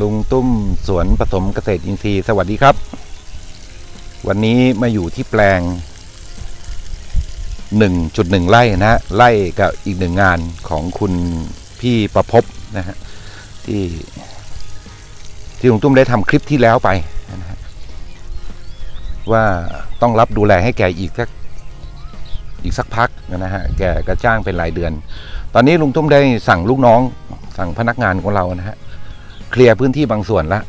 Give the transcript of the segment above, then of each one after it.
ลุงตุ้มสวนผสมเกษตรอินทรีย์สวัสดีครับ วันนี้มาอยู่ที่แปลง 1.1 ไร่นะฮะไร่กับอีกหนึ่งงานของคุณพี่ประพบนะฮะที่ที่ลุงตุ้มได้ทำคลิปที่แล้วไปนะฮะว่าต้องรับดูแลให้แกอีกสักอีกสักพักนะฮะแกก็จ้างเป็นรายเดือน ตอนนี้ลุงตุ้มได้สั่งลูกน้อง สั่งพนักงานของเรานะฮะ เคลียร์พื้นที่บางส่วนแล้ว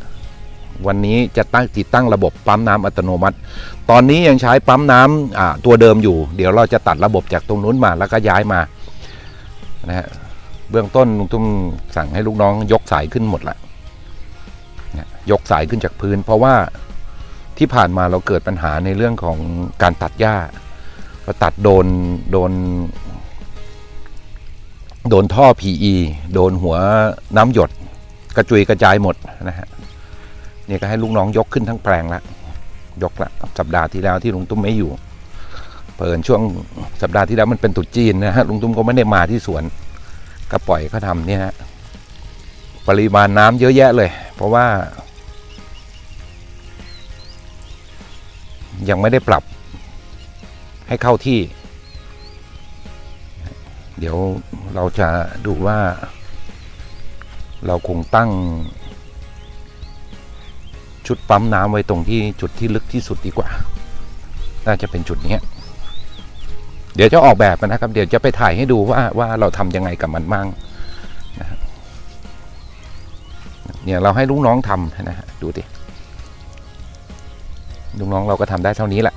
วันนี้จะตั้งติดตั้งระบบปั๊มน้ำอัตโนมัติ ตอนนี้ยังใช้ปั๊มน้ำอ่าตัวเดิมอยู่ เดี๋ยวเราจะตัดระบบจากตรงนู้นมาแล้วก็ย้ายมานะฮะเบื้องต้นลุงตุ้มสั่งให้ลูกน้องยกสายขึ้นหมดละยกสายขึ้นจากพื้น เพราะว่าที่ผ่านมาเราเกิดปัญหาในเรื่องของการตัดหญ้าพอตัดโดนโดน โดนท่อ PE โดนหัวน้ำหยด กระจุยกระจายหมดนะฮะนี่ก็ให้ลูกน้องยกขึ้นทั้งแปลงละยกละสัปดาห์ที่แล้วที่ลุงตุ้มไม่อยู่เปิดช่วงสัปดาห์ที่แล้วมันเป็นตรุษจีนนะฮะลุงตุ้มก็ไม่ได้มาที่สวนก็ปล่อยเขาทำเนี่ยฮะปริมาณน้ำเยอะแยะเลย เพราะว่า ยังไม่ได้ปรับให้เข้าที่ เดี๋ยวเราจะดูว่า เราคงตั้ง ชุดปั๊มน้ำไว้ตรงที่จุดที่ลึกที่สุดดีกว่า น่าจะเป็นจุดนี้เดี๋ยวจะออกแบบนะครับ เดี๋ยวจะไปถ่ายให้ดูว่าว่าเราทำยังไงกับมันมั่งนะเนี่ยเราให้ลูกน้องทำนะฮะดูดิลูกน้องเราก็ทำได้เท่านี้แหละ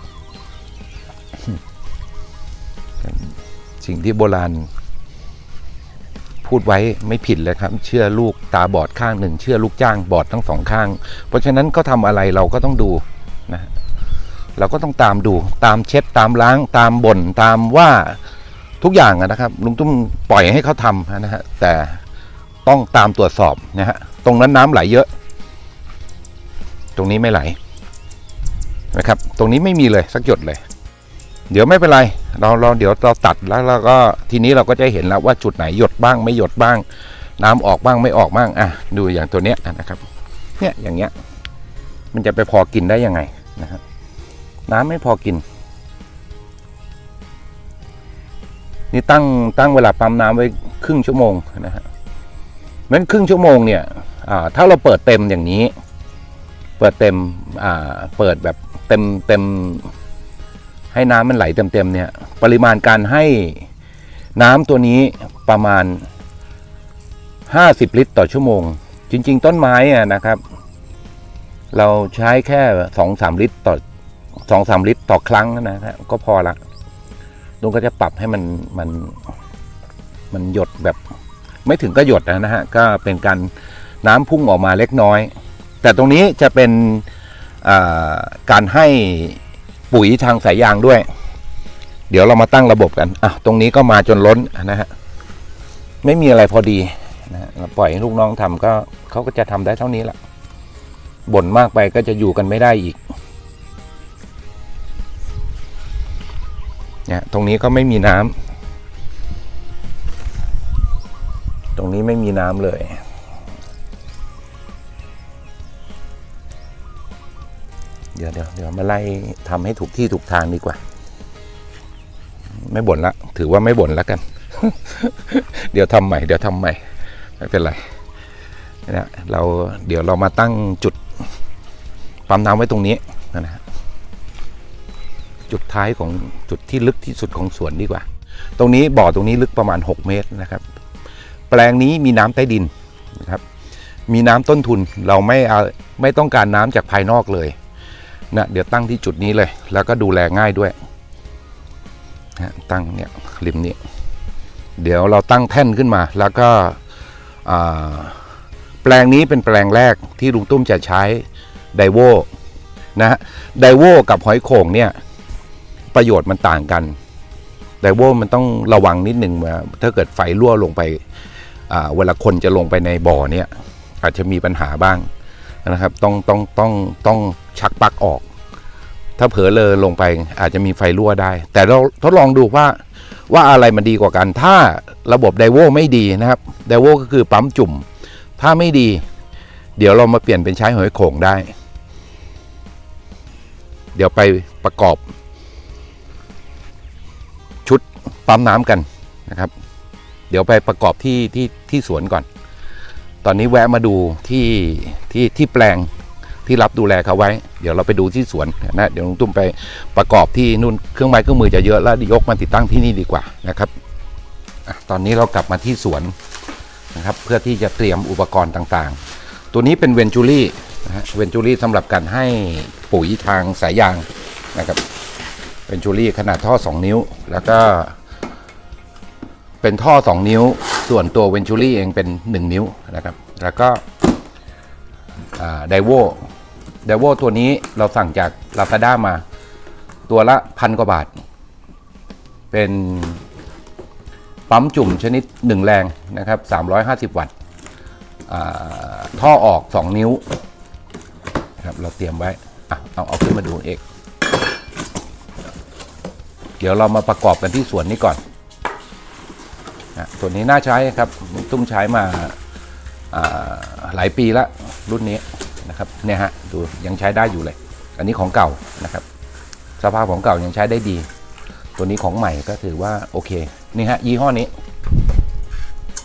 สิ่งที่โบราณ พูดไว้ไม่ผิดเลยครับ เชื่อลูกตาบอดข้างหนึ่ง เชื่อลูกจ้างบอดทั้งสองข้าง เพราะฉะนั้นก็ทำอะไรเราก็ต้องดูนะเราก็ต้องตามดูตามเช็ดตามล้าง ตามบ่นตามว่าทุกอย่างนะครับ ลุงตุ้มปล่อยให้เขาทำนะฮะแต่ต้องตามตรวจสอบนะฮะตรงนั้นน้ำไหลเยอะ ตรงนี้ไม่ไหลนะครับ ตรงนี้ไม่มีเลยสักหยดเลย เดี๋ยวไม่เป็นไร เราเราเดี๋ยวเราตัดแล้วเราก็ทีนี้เราก็จะเห็นแล้วว่าจุดไหนหยดบ้างไม่หยดบ้าง น้ำออกบ้างไม่ออกบ้างอะดูอย่างตัวเนี้ยนะครับเนี่ยอย่างเงี้ย มันจะไปพอกินได้ยังไงนะครับน้ำไม่พอกิน นี่ตั้งตั้งเวลาปั๊มน้ำไว้ครึ่งชั่วโมงนะฮะนั้นครึ่งชั่วโมงเนี่ยอ่าถ้าเราเปิดเต็มอย่างนี้ เปิดเต็มอ่าเปิดแบบเต็มเต็ม ให้น้ำมันไหลเต็มๆเนี่ยปริมาณการให้น้ำตัวนี้ประมาณ 50 ลิตรต่อชั่วโมง จริง ๆ ต้นไม้อะนะครับ เราใช้แค่สองสามลิตรต่อสองสามลิตรต่อครั้งนะฮะก็พอละลุงก็จะปรับให้มันมันมันหยดแบบ ไม่ถึงก็หยดนะฮะก็เป็นการน้ำพุ่งออกมาเล็กน้อย แต่ตรงนี้จะเป็นการให้ ปุ๋ยทางสายยางด้วย เดี๋ยวเรามาตั้งระบบกันอะตรงนี้ก็มาจนล้นนะฮะไม่มีอะไรพอดีนะปล่อยให้ลูกน้องทำก็เขาก็จะทำได้เท่านี้แหละบ่นมากไปก็จะอยู่กันไม่ได้อีกเนี่ยตรงนี้ก็ไม่มีน้ำตรงนี้ไม่มีน้ำเลย เดี๋ยวเดี๋ยวเดี๋ยวมาไล่ทำให้ถูกที่ถูกทางดีกว่า ไม่บ่นละ ถือว่าไม่บ่นแล้วกัน เดี๋ยวทำใหม่ เดี๋ยวทำใหม่ ไม่เป็นไรนะเราเดี๋ยวเรามาตั้งจุดปั๊มน้ำไว้ตรงนี้นะฮะจุดท้ายของจุดที่ลึกที่สุดของสวนดีกว่า ตรงนี้บ่อตรงนี้ลึกประมาณ 6 เมตรนะครับ แปลงนี้มีน้ำใต้ดินนะครับ มีน้ำต้นทุนเราไม่เอาไม่ต้องการน้ำจากภายนอกเลย นะเดี๋ยวตั้งที่จุดนี้เลย แล้วก็ดูแลง่ายด้วยนะตั้งเนี่ยริมนี้ เดี๋ยวเราตั้งแท่นขึ้นมา แล้วก็แปลงนี้เป็นแปลงแรกที่ลุงตุ้มจะใช้ไดโวนะฮะไดโวกับหอยโข่งเนี่ยประโยชน์มันต่างกันไดโวมันต้องระวังนิดหนึ่งว่าถ้าเกิดไฟรั่วลงไปเวลาคนจะลงไปในบ่อเนี่ยอาจจะมีปัญหาบ้างนะครับต้องต้องต้องต้อง ชักปลั๊กออก ถ้าเผลอเลอลงไปอาจจะมีไฟรั่วได้ แต่เราทดลองดูว่าว่าอะไรมันดีกว่ากัน ถ้าระบบไดโวไม่ดีนะครับไดโวก็คือปั๊มจุ่ม ถ้าไม่ดี เดี๋ยวเรามาเปลี่ยนเป็นใช้หอยโข่งได้ เดี๋ยวไปประกอบ ชุดปั๊มน้ำกันนะครับ เดี๋ยวไปประกอบที่ที่ที่สวนก่อน ตอนนี้แวะมาดูที่ที่ที่แปลง ที่รับดูแลเขาไว้ เดี๋ยวเราไปดูที่สวนนะเดี๋ยวลุงตุ้มไปประกอบที่นู่นเครื่องไม้เครื่องมือจะเยอะแล้วยกมาติดตั้งที่นี่ดีกว่านะครับตอนนี้เรากลับมาที่สวนนะครับเพื่อที่จะเตรียมอุปกรณ์ต่างๆ ตัวนี้เป็นเวนจูรี่นะฮะเวนจูรี่สำหรับการให้ปุ๋ยทางสายยางนะครับเวนจูรี่ขนาดท่อ 2 นิ้ว แล้วก็เป็นท่อ 2 นิ้ว ส่วนตัวเวนจูรี่เองเป็น 1 นิ้วนะครับ แล้วก็ไดโว ไดโวตัวนี้เราสั่งจาก Lazada มา ตัวละพันกว่าบาท เป็นปั๊มจุ่มชนิด 1 แรงนะครับ 350 วัตต์ท่อออก 2 นิ้วครับเราเตรียมไว้อะเอาเอาขึ้นมาดูเอกเดี๋ยวเรามาประกอบกันที่สวนนี้ก่อนนะตัวนนี้น่าใช้ครับ ตุ้มใช้มาาหลายปีแล้วรุ่นนี้ นะครับเนี่ยฮะดูยังใช้ได้อยู่เลย อันนี้ของเก่านะครับ สภาพของเก่ายังใช้ได้ดี ตัวนี้ของใหม่ก็ถือว่าโอเคนี่ฮะยี่ห้อนี้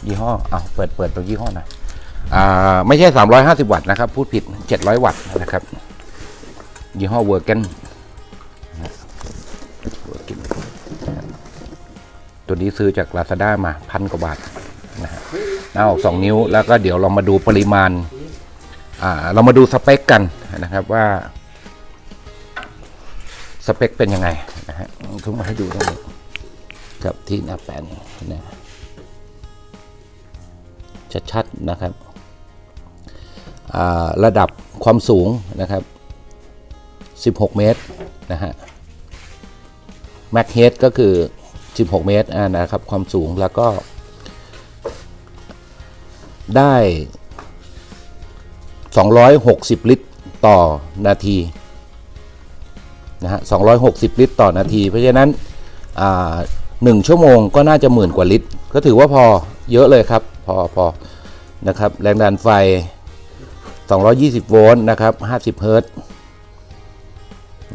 ยี่ห้อเอาเปิดเปิดตัวยี่ห้อหน่อยอ่าไม่ใช่ 350 วัตต์นะครับ พูดผิด 700 วัตต์นะครับ ยี่ห้อเวอร์เกนตัวนี้ซื้อจาก Lazada มาพันกว่าบาทนะฮะหน้าออกสองนิ้วแล้วก็เดี๋ยวเรามาดูปริมาณ เรามาดูสเปคกันนะครับว่า สเปคเป็นยังไงนะฮะทุกมาให้ดูตรงนี้กับที่หน้าแปลนนะชัดๆนะครับระดับความสูงนะครับ 16 เมตรนะฮะแม็กเฮดก็คือ 16 เมตรนะครับ ความสูงแล้วก็ได้ 260 ลิตรต่อนาทีนะฮะ260 ลิตรต่อนาที เพราะฉะนั้นหนึ่งชั่วโมงก็น่าจะหมื่นกว่าลิตร ก็ถือว่าพอเยอะเลยครับ พอพอนะครับแรงดันไฟ 220 โวลต์นะครับ 50 เฮิร์ต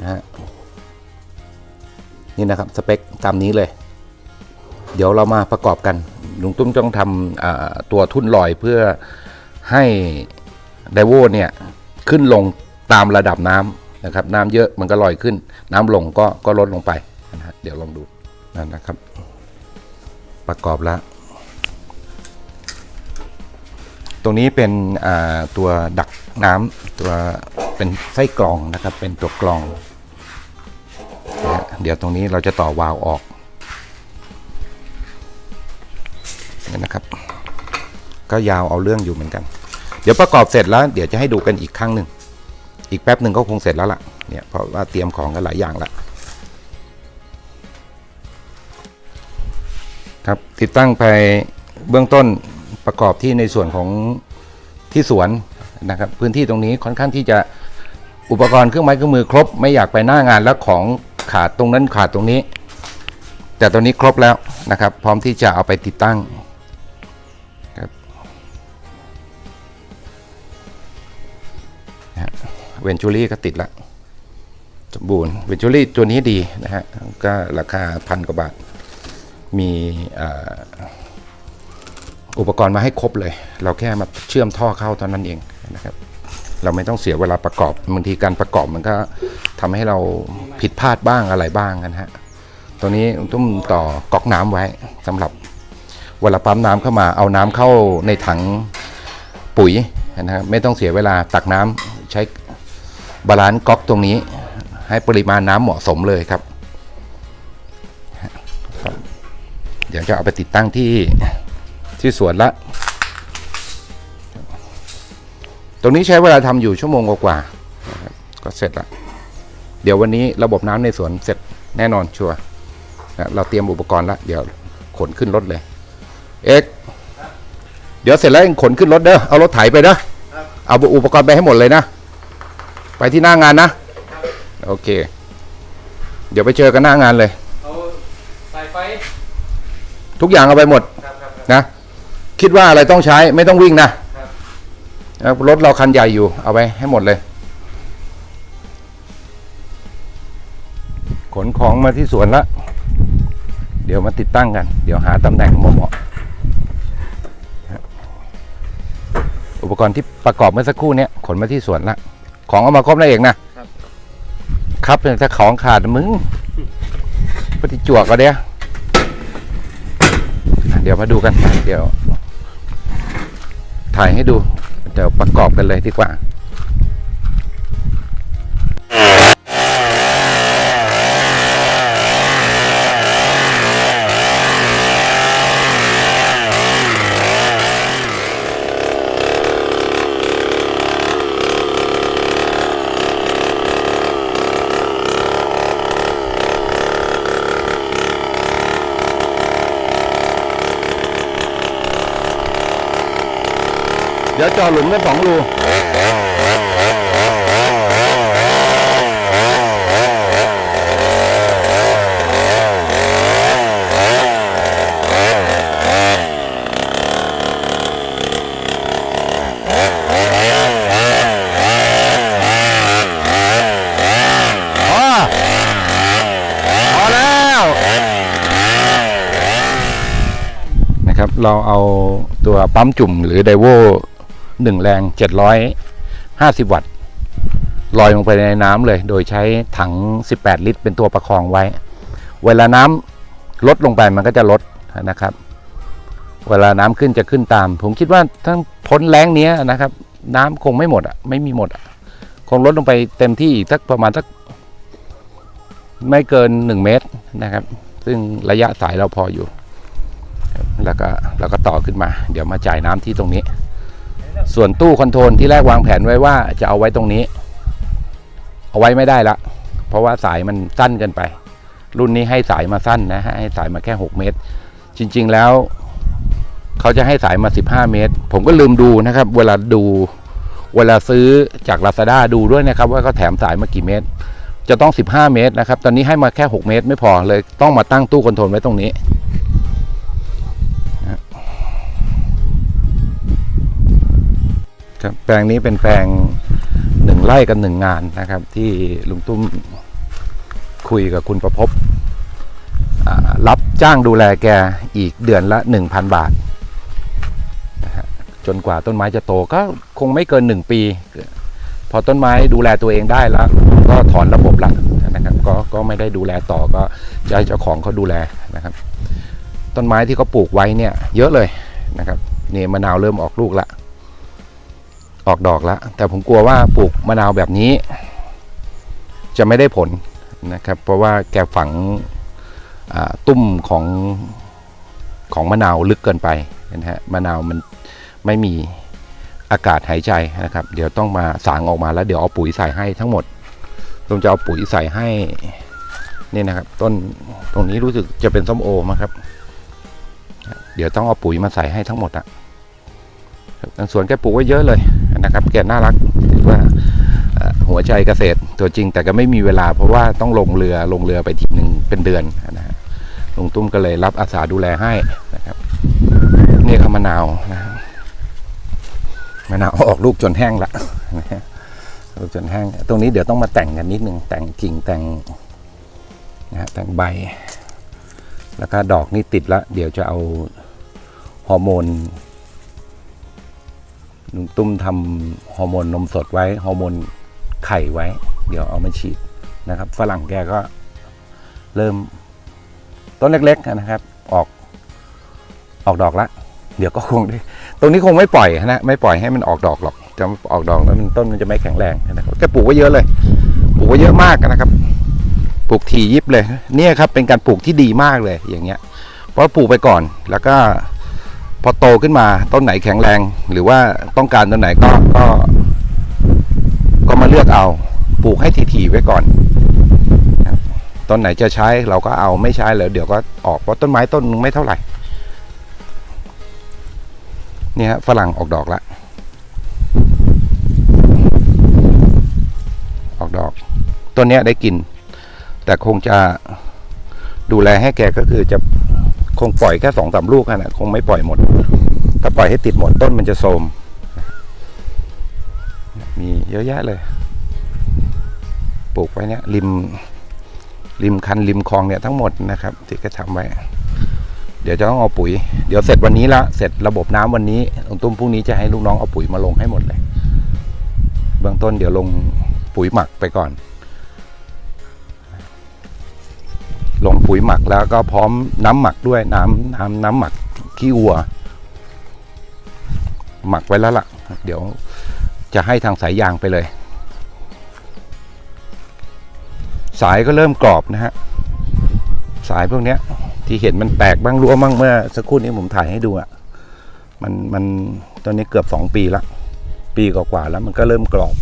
นะฮะนี่นะครับสเปคตามนี้เลย เดี๋ยวเรามาประกอบกันลุงตุ้มต้องทำตัวทุ่นลอยเพื่อให้ ไดโวเนี่ยขึ้นลงตามระดับน้ำนะครับ น้ำเยอะมันก็ลอยขึ้น น้ำลงก็ก็ลดลงไปนะฮะเดี๋ยวลองดูนั่นนะครับ ประกอบแล้วตรงนี้เป็นตัวดักน้ำตัวเป็นไส้กรองนะครับ เป็นตัวกรองนะเดี๋ยวตรงนี้เราจะต่อวาล์วออกนี่นะครับ ก็ยาวเอาเรื่องอยู่เหมือนกัน เดี๋ยวประกอบเสร็จแล้วเดี๋ยวจะให้ดูกันอีกครั้งหนึ่ง อีกแป๊บหนึ่งก็คงเสร็จแล้วล่ะ เนี่ยเพราะว่าเตรียมของกันหลายอย่างละครับติดตั้งไปเบื้องต้นประกอบที่ในส่วนของที่สวนนะครับพื้นที่ตรงนี้ค่อนข้างที่จะอุปกรณ์เครื่องไม้เครื่องมือครบ ไม่อยากไปหน้างานแล้วของขาดตรงนั้นขาดตรงนี้ แต่ตอนนี้ครบแล้วนะครับ พร้อมที่จะเอาไปติดตั้ง เวนจูรี่ก็ติดล้วสมบูรณ์เวนจูรี่ตัวนี้ดีนะฮะก็ราคาพันกว่าบาท มีอุปกรณ์มาให้ครบเลย เราแค่มาเชื่อมท่อเข้าเท่านั้นเองนะครับเราไม่ต้องเสียเวลาประกอบบางทีการประกอบมันก็ทำให้เราผิดพลาดบ้างอะไรบ้างกันฮะตัวนี้ต้องต่อก๊อกน้ำไว้สำหรับเวลาปั๊มน้ำเข้ามาเอาน้ำเข้าในถังปุ๋ยนะครับไม่ต้องเสียเวลาตักน้ำ ใช้บาลานซ์ก๊อกตรงนี้ ให้ปริมาณน้ำเหมาะสมเลยครับ เดี๋ยวจะเอาไปติดตั้งที่ที่สวนละ ตรงนี้ใช้เวลาทำอยู่ชั่วโมงกว่าก็เสร็จละเดี๋ยววันนี้ระบบน้ำในสวนเสร็จแน่นอนชัวร์เราเตรียมอุปกรณ์ละเดี๋ยวขนขึ้นรถเลย เอ็กเดี๋ยวเสร็จแล้วเองขนขึ้นรถเด้อ เอารถไถไปนะเอาอุปกรณ์ไปให้หมดเลยนะ ไปที่หน้างานนะ โอเค เดี๋ยวไปเจอกันหน้างานเลย เอาสายไฟทุกอย่างเอาไปหมดครับครับครับ นะ คิดว่าอะไรต้องใช้ไม่ต้องวิ่งนะครับแล้วรถเราคันใหญ่อยู่ เอาไปให้หมดเลย ขนของมาที่สวนละ เดี๋ยวมาติดตั้งกัน เดี๋ยวหาตำแหน่งเหมาะๆอุปกรณ์ที่ประกอบเมื่อสักครู่เนี้ยขนมาที่สวนละ ของเอามาครบแล้วเองนะครับถ้าของขาดมึงปฏิจวกก็เดียวเดี๋ยวมาดูกันเดี๋ยว ถ่ายให้ดู เดี๋ยวประกอบกันเลยดีกว่า เดี๋ยวเจอหลุมกันสองรูพอพอแล้วนะครับเราเอาตัวปั๊มจุ่มหรือไดโว หนึ่งแรงเจ็ดร้อยห้าสิบวัตต์ลอยลงไปในน้ำเลย โดยใช้ถัง 18 ลิตร เป็นตัวประคองไว้ เวลาน้ำลดลงไปมันก็จะลดนะครับ เวลาน้ำขึ้นจะขึ้นตาม ผมคิดว่าทั้งพ้นแรงนี้นะครับ น้ำคงไม่หมดอะไม่มีหมดอะคงลดลงไปเต็มที่อีกสักประมาณสักไม่เกิน 1 เมตรนะครับ ซึ่งระยะสายเราพออยู่ แล้วก็แล้วก็ต่อขึ้นมา เดี๋ยวมาจ่ายน้ำที่ตรงนี้ ส่วนตู้คอนโทรลที่แรกวางแผนไว้ว่าจะเอาไว้ตรงนี้ เอาไว้ไม่ได้ละ เพราะว่าสายมันสั้นเกินไป รุ่นนี้ให้สายมาสั้นนะฮะให้สายมาแค่ 6 เมตร จริง ๆแล้ว เขาจะให้สายมา 15 เมตร ผมก็ลืมดูนะครับ เวลาดู เวลาซื้อจาก Lazada ดูด้วยนะครับ ว่าเขาแถมสายมากี่เมตร จะต้อง 15 เมตรนะครับ ตอนนี้ให้มาแค่ 6 เมตร ไม่พอเลยต้องมาตั้งตู้คอนโทรลไว้ตรงนี้ ครับแปลงนี้เป็นแปลงหนึ่งไร่กันหนึ่งงานนะครับ ที่ลุงตุ้มคุยกับคุณประพบรับจ้างดูแลแกอีกเดือนละ 1,000 บาทนะฮะจนกว่าต้นไม้จะโตก็คงไม่เกิน 1 ปี พอต้นไม้ดูแลตัวเองได้แล้ว ก็ถอนระบบละนะครับก็ก็ไม่ได้ดูแลต่อก็จะให้เจ้าของเขาดูแลนะครับ ต้นไม้ที่เขาปลูกไว้เนี่ยเยอะเลยนะครับนี่มะนาวเริ่มออกลูกละ ออกดอกแล้ว แต่ผมกลัวว่าปลูกมะนาวแบบนี้ จะไม่ได้ผลนะครับ เพราะว่าแกฝังตุ้มของของมะนาวลึกเกินไปนะฮะมะนาวมันไม่มีอากาศหายใจนะครับ เดี๋ยวต้องมาสางออกมาแล้วเดี๋ยวเอาปุ๋ยใส่ให้ทั้งหมดผมจะเอาปุ๋ยใส่ให้นี่นะครับ ต้นตรงนี้รู้สึกจะเป็นส้มโอมั้งครับ เดี๋ยวต้องเอาปุ๋ยมาใส่ให้ทั้งหมดอะทางสวนแกปลูกไว้เยอะเลย นะครับแกน่ารักถือว่าหัวใจเกษตรตัวจริง แต่ก็ไม่มีเวลาเพราะว่าต้องลงเรือลงเรือไปทีหนึ่งเป็นเดือนนะฮะลุงตุ้มก็เลยรับอาสาดูแลให้นะครับนี่ก็มะนาวนะครับมะนาวออกลูกจนแห้งละนะฮะลูกจนแห้ง ตรงนี้เดี๋ยวต้องมาแต่งกันนิดนึงแต่งกิ่งแต่งนะฮะแต่งใบ แล้วก็ดอกนี่ติดละเดี๋ยวจะเอาฮอร์โมน ลุงตุ้มทำฮอร์โมนนมสดไว้ฮอร์โมนไข่ไว้ เดี๋ยวเอามาฉีดนะครับ ฝรั่งแกก็เริ่มต้นเล็ก ๆนะครับ ออกออกดอกละ เดี๋ยวก็คงได้ตรงนี้คงไม่ปล่อยนะไม่ปล่อยให้มันออกดอกหรอกจะออกดอกแล้วมันต้นมันจะไม่แข็งแรงนะครับแกปลูกไว้เยอะเลย ปลูกไว้เยอะมากนะครับ ปลูกทียิบเลย เนี่ยครับเป็นการปลูกที่ดีมากเลยอย่างเงี้ยเพราะปลูกไปก่อนแล้วก็ พอโตขึ้นมาต้นไหนแข็งแรง หรือว่าต้องการต้นไหนก็ก็ก็มาเลือกเอาปลูกให้ถี่ๆไว้ก่อนต้นไหนจะใช้เราก็เอาไม่ใช้แล้วเดี๋ยวก็ออกเพราะต้นไม้ต้นนึงไม่เท่าไหร่เนี่ยฮะฝรั่งออกดอกละออกดอกต้นเนี้ยได้กิน แต่คงจะดูแลให้แกก็คือจะ คงปล่อยแค่สองสามลูกอะนะคงไม่ปล่อยหมด ถ้าปล่อยให้ติดหมดต้นมันจะโทมมีเยอะแยะเลย ปลูกไว้เนี่ยริมริมคันริมคลองเนี่ยทั้งหมดนะครับที่ก็ทำไว้ เดี๋ยวจะต้องเอาปุ๋ย เดี๋ยวเสร็จวันนี้ละเสร็จระบบน้ำวันนี้ลงตุ้มพรุ่งนี้จะให้ลูกน้องเอาปุ๋ยมาลงให้หมดเลย เบื้องต้นเดี๋ยวลงปุ๋ยหมักไปก่อน ลงปุ๋ยหมักแล้วก็พร้อมน้ำหมักด้วยน้ำน้ำน้ำหมักขี้วัว หมักไว้แล้วล่ะ เดี๋ยวจะให้ทางสายยางไปเลย สายก็เริ่มกรอบนะฮะ สายพวกเนี้ยที่เห็นมันแตกบ้างรั่วบ้างเมื่อสักครู่นี้ผมถ่ายให้ดูอะ่ะมันมันตอนนี้เกือบสองปีละปีกว่าๆแล้วมันก็เริ่มกรอบ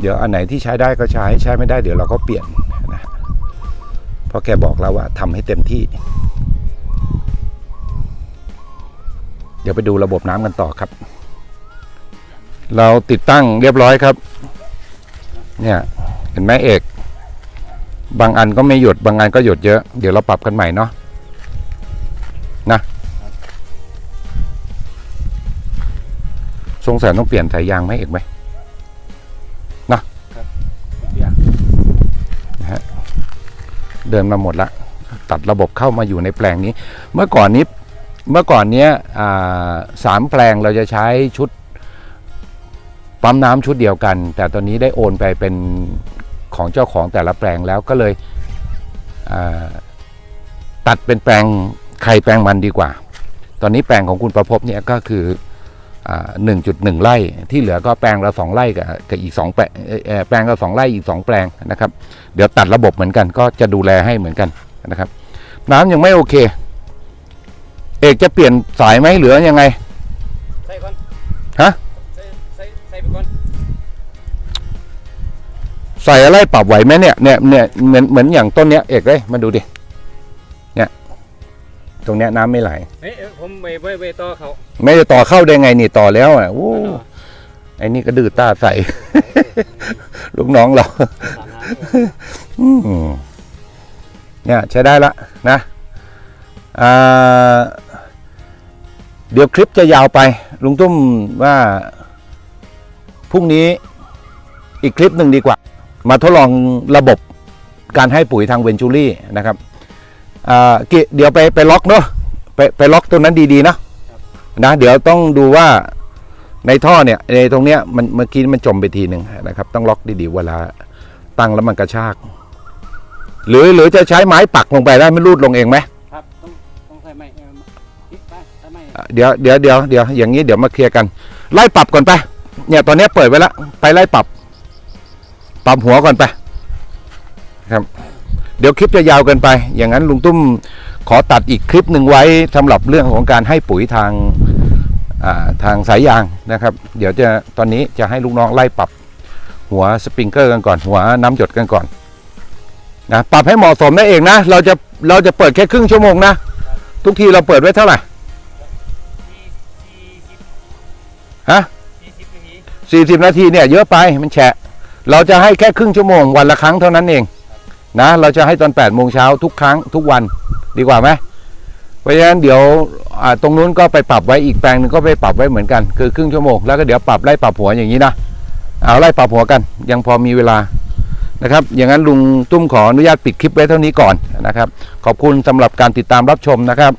เดี๋ยวอันไหนที่ใช้ได้ก็ใช้ใช้ไม่ได้เดี๋ยวเราก็เปลี่ยนนะฮะ เพราะแกบอกแล้วว่าทำให้เต็มที่ เดี๋ยวไปดูระบบน้ำกันต่อครับ เราติดตั้งเรียบร้อยครับ เนี่ยเห็นไหมเอก บางอันก็ไม่หยุดบางอันก็หยุดเยอะ เดี๋ยวเราปรับกันใหม่เนาะนะสงสัยต้องเปลี่ยนสายยางไหมเอกไหม เดินมาหมดละตัดระบบเข้ามาอยู่ในแปลงนี้ เมื่อก่อนนี้เมื่อก่อนเนี้ยสามแปลงเราจะใช้ชุดปั๊มน้ำชุดเดียวกัน แต่ตอนนี้ได้โอนไปเป็นของเจ้าของแต่ละแปลงแล้วก็เลยตัดเป็นแปลงใครแปลงมันดีกว่า ตอนนี้แปลงของคุณประพบเนี่ยก็คือ หนึ่งจุดหนึ่งไร่ ที่เหลือก็แปลงละสองไร่กับกับอีกสองแปลงเอ่อเอ่อแปลงละสองไร่อีกสองแปลงนะครับ เดี๋ยวตัดระบบเหมือนกันก็จะดูแลให้เหมือนกันนะครับ น้ำยังไม่โอเค เอกจะเปลี่ยนสายไหมหรือยังไงใส่ก่อนฮะใส่ใส่ใส่ไปก่อนใส่อะไรปรับไหวไหมเนี่ยเนี่ยเนี่ยเหมือนเหมือนอย่างต้นเนี้ยเอกเลยมาดูดิเนี่ย ตรงเนี้ยน้ำไม่ไหลเฮ้ยเอ้ยผมไปไปไปต่อเขาไม่จะต่อเข้าได้ไงนี่ต่อแล้วอะโอ้ไอ้นี่ก็ดื้อตาใส่ ลูกน้องเราสามหาอืมเนี่ยใช้ได้ละนะอ่าเดี๋ยวคลิปจะยาวไป ลุงตุ้มว่าพรุ่งนี้อีกคลิปหนึ่งดีกว่า มาทดลองระบบการให้ปุ๋ยทางเวนจูรี่นะครับ อ่ากิเดี๋ยวไปไปล็อกเนาะไปไปล็อกตรงนั้นดีๆนะนะเดี๋ยวต้องดูว่าในท่อเนี่ยในตรงเนี้ยมันเมื่อกี้มันจมไปทีหนึ่งนะครับ ต้องล็อกดีๆเวลาตั้งแล้วมันกระชาก หรือหรือจะใช้ไม้ปักลงไปได้ไม่รูดลงเองไหมครับต้องต้องใส่ไม้เอออีกไปใส่ไม้อะเดี๋ยวเดี๋ยวเดี๋ยวเดี๋ยวอย่างนี้เดี๋ยวมาเคลียร์กัน ไล่ปรับก่อนไปเนี่ยตอนนี้เปิดไว้แล้วไปไล่ปรับ ปรับหัวก่อนไปครับ เดี๋ยวคลิปจะยาวเกินไป อย่างนั้นลุงตุ้มขอตัดอีกคลิปหนึ่งไว้สำหรับเรื่องของการให้ปุ๋ยทางาทางสายยางนะครับ เดี๋ยวจะตอนนี้จะให้ลูกน้องไล่ปรับหัวสปริงเกอร์กันก่อน หัวน้ำหยดกันก่อนนะปรับให้เหมาะสมได้เองนะ เราจะเราจะเปิดแค่ครึ่งชั่วโมงนะ ทุกทีเราเปิดไว้เท่าไหร่ฮะสี่สิบนาทีสี่สิบนาทีเนี่ยเยอะไปมันแฉะ เราจะให้แค่ครึ่งชั่วโมงวันละครั้งเท่านั้นเอง นะเราจะให้ตอน8ปดโมงเช้าทุกครั้งทุกวันดีกว่าไหมเพราะฉะนั้นเดี๋ยวตรงนู้นก็ไปปรับไว้อีกแปลงหนึ่งก็ไปปรับไว้เหมือนกัน คือครึ่งชั่วโมงแล้วก็เดี๋ยวปรับไล่ปรับหัวอย่างนี้นะเอาไล่ปรับหัวกัน ยังพอมีเวลานะครับ อย่างนั้นลุงตุ้มขออนุญาตปิดคลิปไว้เท่านี้ก่อนนะครับ ขอบคุณสำหรับการติดตามรับชมนะครับ